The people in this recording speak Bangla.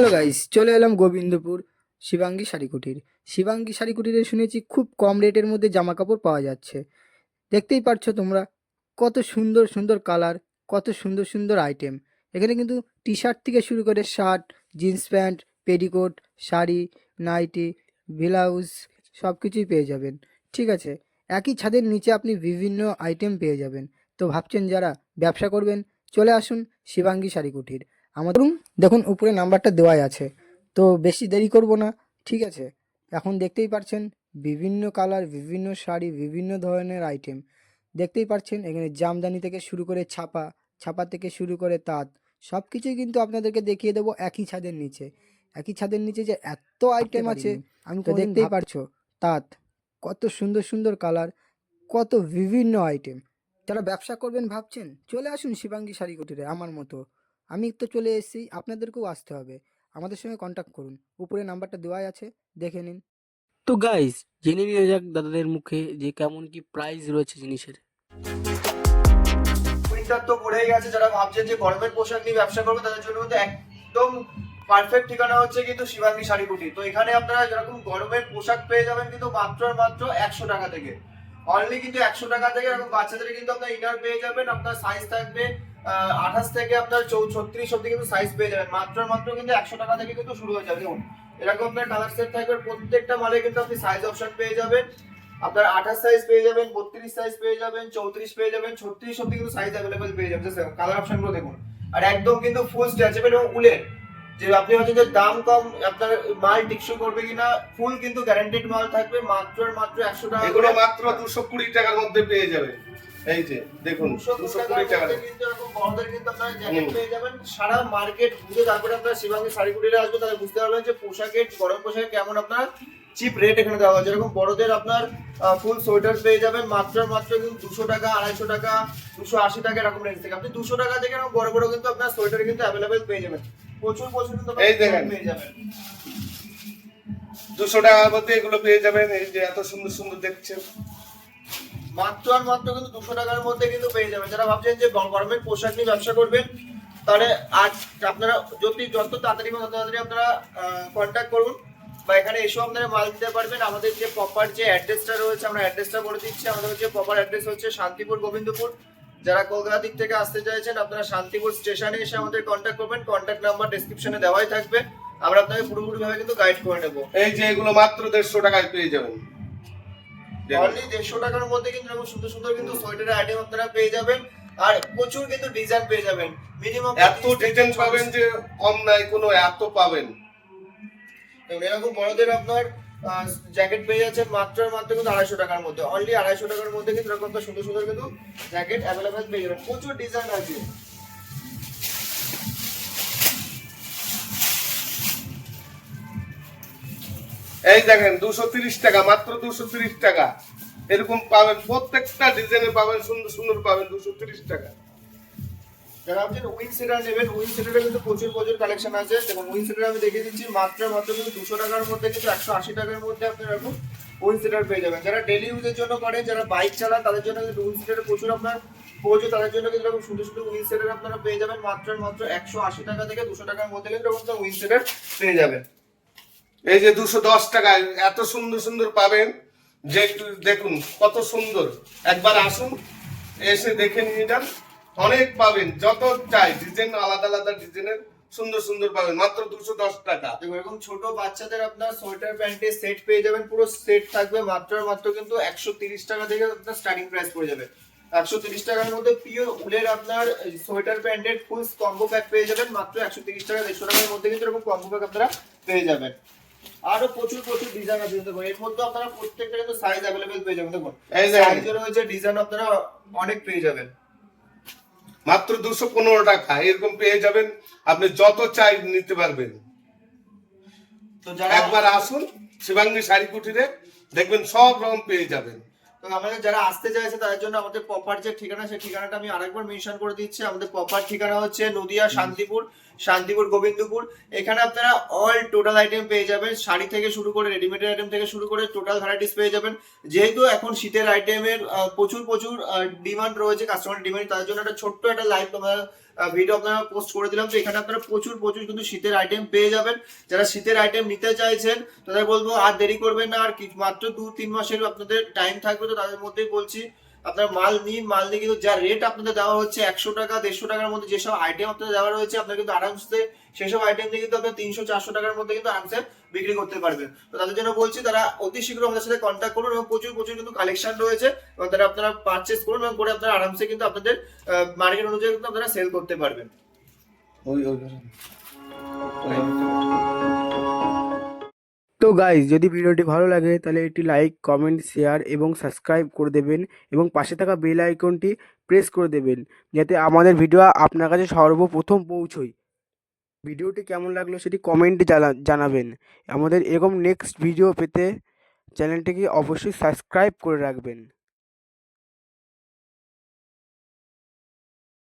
হ্যালো গাইস, চলে এলাম গোবিন্দপুর শিবাঙ্গী শাড়ি কুটির শিবাঙ্গী শাড়ি কুটিরে শুনেছি খুব কম রেটের মধ্যে জামা কাপড় পাওয়া যাচ্ছে। দেখতেই পারছ তোমরা কত সুন্দর সুন্দর কালার, কত সুন্দর সুন্দর আইটেম। এখানে কিন্তু টি শার্ট থেকে শুরু করে shirt, jeans pant, petticoat, sari, nighty, blouse সব কিছুই পেয়ে যাবেন। ঠিক আছে, একই ছাদের নিচে আপনি বিভিন্ন আইটেম পেয়ে যাবেন। তো ভাবছেন যারা ব্যবসা করবেন, চলে আসুন শিবাঙ্গী শাড়ি কুটির আমাদের দেখুন উপরে নাম্বারটা দেওয়াই আছে। তো বেশি দেরি করব না ঠিক আছে? এখন দেখতেই পাচ্ছেন বিভিন্ন কালার বিভিন্ন শাড়ি বিভিন্ন ধরনের আইটেম দেখতেই পাচ্ছেন এখানে জামদানি থেকে শুরু করে ছাপা ছাপা থেকে শুরু করে তাঁত। সব কিছুই কিন্তু আপনাদেরকে দেখিয়ে দেবো একই ছাদের নিচে। একই ছাদের নিচে যে এত আইটেম আছে আমি তো দেখতেই পারছ তাঁত কত সুন্দর সুন্দর কালার কত বিভিন্ন আইটেম যারা ব্যবসা করবেন ভাবছেন চলে আসুন শিবাঙ্গী শাড়ি কুটিরে আমার মতো। আমি তো চলে এসেছি আপনাদেরকেও আসতে হবে। আমাদের সঙ্গে কন্ট্যাক্ট করুন। উপরে নাম্বারটা দেওয়াই আছে দেখে নিন। তো গাইস জেনে নিয়ে যাক দাদাদের মুখে যে কেমন কি প্রাইস রয়েছে জিনিসের। উইন্টার তো পড়েই গেছে যারা ভাবছেন যে গরমের পোশাক নিয়ে ব্যবসা করবে তাদের জন্য কিন্তু একদম পারফেক্ট ঠিকানা হচ্ছে কিন্তু শিবাঙ্গী শাড়ি কুটি তো এখানে আপনারা যেরকম গরমের পোশাক পেয়ে যাবেন কিন্তু মাত্র আর মাত্র একশো টাকা থেকে। অনলি কিন্তু একশো টাকা থেকে বাচ্চাদের কিন্তু আপনার ইনার পেয়ে যাবেন, আপনার সাইজ থাকবে আঠাশ থেকে আপনার ছত্রিশ অব্দি কিন্তু সাইজ পেয়ে যাবেন। মাত্র মাত্র কিন্তু একশো টাকা থেকে কিন্তু শুরু হয়ে যাবে। দেখুন, এরকম আপনার কালার সেট থাকবে, প্রত্যেকটা মালে কিন্তু আপনি সাইজ অপশন পেয়ে যাবেন। আপনার আঠাশ সাইজ পেয়ে যাবেন, বত্রিশ সাইজ পেয়ে যাবেন, চৌত্রিশ পেয়ে যাবেন, ছত্রিশ অব্দি কিন্তু সাইজ অ্যাভেলেবেল পেয়ে যাবেন। কালার অপশনগুলো দেখুন। আর একদম কিন্তু ফুল স্ট্রেচেবল এবং উলের যে আপনি হচ্ছে যে দাম কম আপনার মাল টিকসই করবে কিনা ফুল কিন্তু গ্যারান্টেড মাল থাকবে মাত্র মাত্র একশো টাকা এগুলো মাত্র দুশো কুড়ি টাকার মধ্যে পেয়ে যাবে। এই যে দেখুন দুশো কুড়ি টাকা কিন্তু এরকম বড়দের কিন্তু আপনারা জ্যাকেট পেয়ে যাবেন। সারা মার্কেট ঘুরে তারপরে আপনারা শিবাঙ্গী শাড়ি কুটিরে আসবে তাহলে বুঝতে পারবেন যে পোশাকের গরম পোশাক কেমন আপনার চিপ রেট এখানে দেওয়া হয় যেরকম বড়দের আপনার ফুল সোয়েটার পেয়ে যাবেন মাত্র মাত্র কিন্তু দুশো টাকা আড়াইশো টাকা দুশো আশি টাকা এরকম রেঞ্জ থেকে। আপনি দুশো টাকা থেকে এরকম বড় বড় কিন্তু আপনার সোয়েটার কিন্তু অ্যাভেলেবেল পেয়ে যাবেন। প্রচুর প্রচুর কিন্তু আপনারা এই দেখেন। পেয়ে যাবেন। দুশো টাকার মধ্যে এগুলো পেয়ে যাবেন এই যে এত সুন্দর সুন্দর দেখছেন। মাত্র আর মাত্র কিন্তু দুশো টাকার মধ্যে কিন্তু পেয়ে যাবেন। যারা ভাবছেন যে গর- গরমের পোশাক নিয়ে ব্যবসা করবেন তাহলে আজ আপনারা যদি যত তাড়াতাড়ি তত তাড়াতাড়ি আপনারা কন্ট্যাক্ট করুন। বা এখানে এসেও আপনারা মাল দিতে পারবেন। আমাদের যে প্রপার যে অ্যাড্রেসটা রয়েছে আমরা অ্যাড্রেসটা বলে দিচ্ছি। আমাদের যে প্রপার অ্যাড্রেস হচ্ছে শান্তিপুর গোবিন্দপুর। যারা কলকাতা দিক থেকে আসতে চাইছেন আপনারা শান্তিপুর স্টেশনে এসে আমাদের কন্ট্যাক্ট করবেন। কন্ট্যাক্ট নাম্বার ডেসক্রিপশনে দেওয়াই থাকবে। আমরা আপনাকে পুরোপুরিভাবে কিন্তু গাইড করে নেব। এই যে এগুলো মাত্র দেড়শো টাকায় পেয়ে যাবেন। অনলি দেড়শো টাকার মধ্যে কিন্তু এরকম সুন্দর সুন্দর কিন্তু সোয়েটারের আইটেম আপনারা পেয়ে যাবেন। আর প্রচুর কিন্তু ডিজাইন পেয়ে যাবেন। মিনিমাম এত ডিজাইন পাবেন যে কম নাই কোনো এত পাবেন। এরকম বড়দের আপনার জ্যাকেট পেয়ে যাচ্ছেন মাত্র মাত্র কিন্তু আড়াইশো টাকার মধ্যে। অনলি আড়াইশো টাকার মধ্যে কিন্তু এরকম সুন্দর সুন্দর কিন্তু জ্যাকেট অ্যাভেলেবেল পেয়ে যাবেন। প্রচুর ডিজাইন আছে। এই দেখেন, দুশো তিরিশ টাকা, মাত্র দুশো তিরিশ টাকা। এরকম পাবেন, প্রত্যেকটা ডিজাইনে পাবেন, সুন্দর সুন্দর পাবেন দুশো তিরিশ টাকা। যারা আপনি উইং সেটার নেবেন উইং সেটারে কিন্তু প্রচুর প্রচুর কালেকশন আছে। এবং উইং সেটার আমি দিচ্ছি, মাত্র মাত্র কিন্তু দুশো টাকার মধ্যে কিন্তু একশো আশি টাকার মধ্যে আপনি এরকম উইং সেটার পেয়ে যাবেন। যারা ডেলি ইউজের জন্য যারা বাইক তাদের জন্য প্রচুর আপনার তাদের জন্য কিন্তু এরকম সুন্দর সুন্দর উইং সেটার আপনারা পেয়ে যাবেন, মাত্র একশো আশি টাকা থেকে দুশো টাকার মধ্যে কিন্তু এরকম উইং সেটার পেয়ে যাবেন। এই যে দুশো দশ টাকায় এত সুন্দর সুন্দর পাবেন। যে দেখুন, কত সুন্দর। একবার আসুন, এসে দেখে নিয়ে যান। অনেক পাবেন যত চাই। ডিজাইন আলাদা আলাদা ডিজাইনের সুন্দর সুন্দর পাবেন মাত্র দুশো দশ টাকা। এরকম ছোট বাচ্চাদের আপনার সোয়েটার প্যান্টের সেট পেয়ে যাবেন পুরো সেট থাকবে মাত্র মাত্র কিন্তু একশো তিরিশ টাকা থেকে আপনার স্টার্টিং প্রাইস পড়ে যাবে। একশো তিরিশ টাকার মধ্যে পিওর উলের আপনার সোয়েটার প্যান্টের ফুল কম্বো প্যাক পেয়ে যাবেন মাত্র একশো তিরিশ টাকা দেড়শো টাকার মধ্যে কিন্তু এরকম কম্বো প্যাক আপনারা পেয়ে যাবেন। আরও প্রচুর প্রচুর ডিজাইন আছে দেখুন এর মধ্যে আপনারা প্রত্যেকটা কিন্তু সাইজ অ্যাভেলেবেল পেয়ে যাবেন দেখুন। সাইজের রয়েছে ডিজাইন আপনারা অনেক পেয়ে যাবেন। মাত্র দুশো পনেরো টাকা এরকম পেয়ে যাবেন। আপনি যত চাই নিতে পারবেন। তো একবার আসুন শিবাঙ্গী শাড়ি কুটিরে দেখবেন সব রকম পেয়ে যাবেন। তো আমাদের যারা আসতে চাইছে তাদের জন্য আমাদের প্রপার যে ঠিকানা সেই ঠিকানাটা আমি আরেকবার মেনশন করে দিচ্ছি। আমাদের প্রপার ঠিকানা হচ্ছে নদিয়া শান্তিপুর শান্তিপুর গোবিন্দপুর। এখানে আপনারা অল টোটাল আইটেম পেয়ে যাবেন। শাড়ি থেকে শুরু করে রেডিমেড আইটেম থেকে শুরু করে টোটাল ভ্যারাইটিস পেয়ে যাবেন। যেহেতু এখন শীতের আইটেমের প্রচুর প্রচুর ডিমান্ড রয়েছে কাস্টমার ডিমান্ড তাদের জন্য একটা ছোট্ট একটা লাইভ তোমার ভিডিও আপনারা পোস্ট করে দিলাম। তো এখানে আপনারা প্রচুর প্রচুর কিন্তু শীতের আইটেম পেয়ে যাবেন। যারা শীতের আইটেম নিতে চাইছেন, তাদের বলব আর দেরি করবেন না। আর মাত্র দু, তিন মাসের আপনাদের টাইম থাকবে। তো তাদের মধ্যেই বলছি, আপনার মাল নিন। মাল নিয়ে কিন্তু যা রেট আপনাদের দেওয়া হচ্ছে, একশো টাকা, দেড়শো টাকার মধ্যে যেসব আইটেম আপনাদের দেওয়া রয়েছে, আপনার কিন্তু আরামসে সেসব আইটেম দিয়ে কিন্তু আপনার তিনশো, চারশো টাকার মধ্যে কিন্তু আরামসে বিক্রি করতে পারবেন তো তাদের জন্য বলছি, তারা অতি শীঘ্র আমাদের সাথে কন্ট্যাক্ট করুন এবং প্রচুর প্রচুর কিন্তু কালেকশন রয়েছে এবং তারা আপনারা পারচেস করুন এবং করে আপনারা আরামসে কিন্তু আপনাদের মার্কেট অনুযায়ী কিন্তু আপনারা সেল করতে পারবেন। তো গাইজ যদি ভিডিওটি ভালো লাগে, তাহলে একটি লাইক কমেন্ট শেয়ার এবং সাবস্ক্রাইব করে দেবেন এবং পাশে থাকা বেল আইকনটি প্রেস করে দেবেন, যাতে আমাদের ভিডিও আপনার কাছে সর্বপ্রথম পৌঁছয়। ভিডিওটি কেমন লাগল সেটি কমেন্টে জানাবেন। আমাদের এরকম নেক্সট ভিডিও পেতে চ্যানেলটিকে অবশ্যই সাবস্ক্রাইব করে রাখবেন।